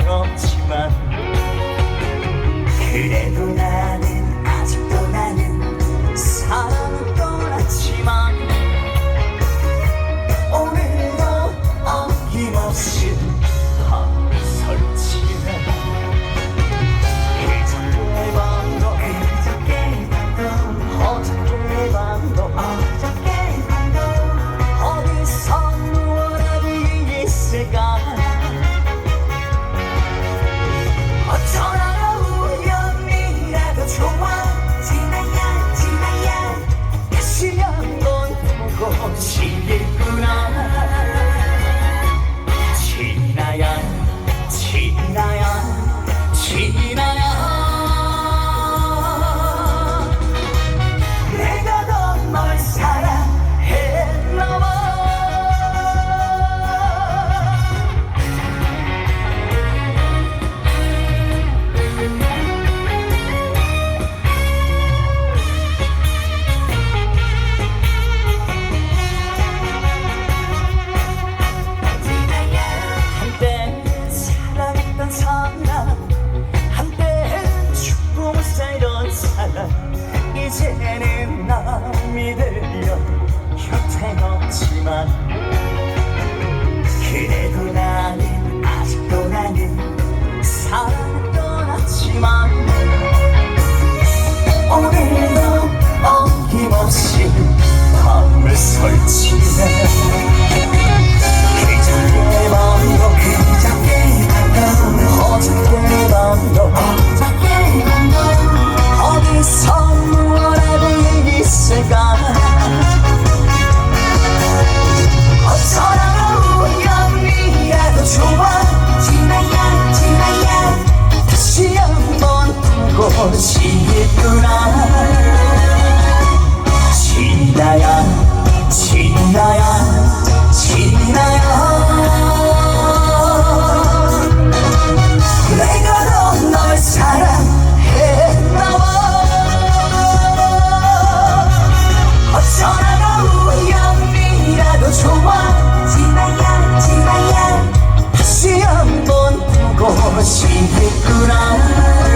없지만 그래도 나는 이제는 남이 되려 곁엔 없지만 좋아. 제발야 제발야. 다시 한번 보고 싶구나